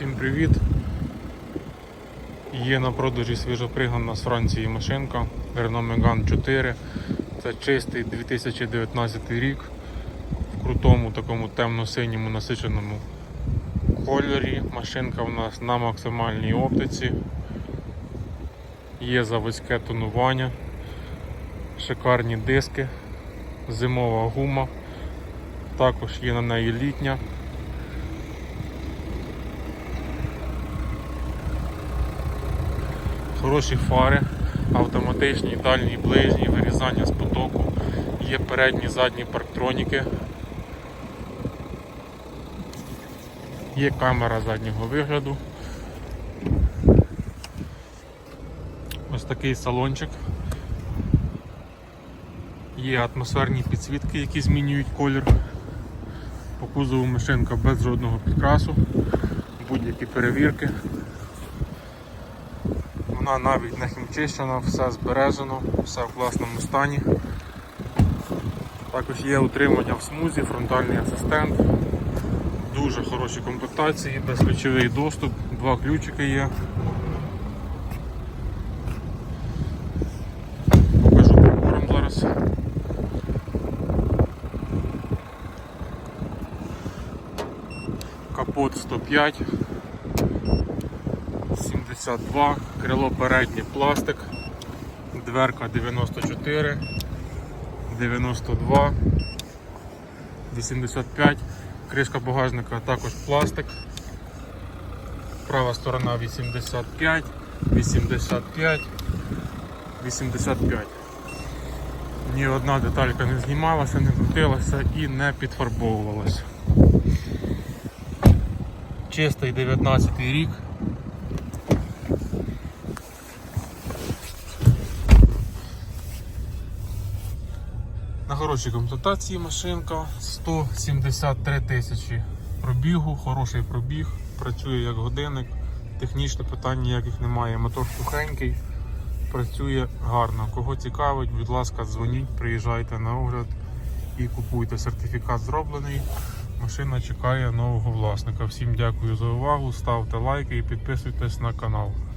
Всім привіт! Є на продажі свіжопригнана з Франції машинка Renault Megane 4. Це чистий 2019 рік в крутому такому темно-синьому насиченому кольорі. Машинка у нас на максимальній оптиці. Є заводське тонування, шикарні диски, зимова гума. Також є на неї літня. Хороші фари, автоматичні, дальні, ближні, вирізання з потоку. Є передні, задні парктроніки. Є камера заднього вигляду. Ось такий салончик. Є атмосферні підсвітки, які змінюють колір. По кузову машинка без жодного підкрасу, будь-які перевірки. Вона навіть не хімчищена, все збережено, все в класному стані. Також є утримання в смузі, фронтальний асистент, дуже хороші комплектації, безключовий доступ, два ключики є. Покажу прибором зараз. Капот 105. 72, крило переднє пластик, дверка 94, 92, 85, кришка багажника також пластик, права сторона 85, 85, 85. Ні одна деталька не знімалася, не крутилася і не підфарбовувалася. Чистий 19 рік. На хорошій комплектації машинка 173 тисячі пробігу, хороший пробіг, працює як годинник, технічне питань ніяких немає, мотор сухенький, працює гарно. Кого цікавить, будь ласка, дзвоніть, приїжджайте на огляд і купуйте. Сертифікат зроблений. Машина чекає нового власника. Всім дякую за увагу, ставте лайки і підписуйтесь на канал.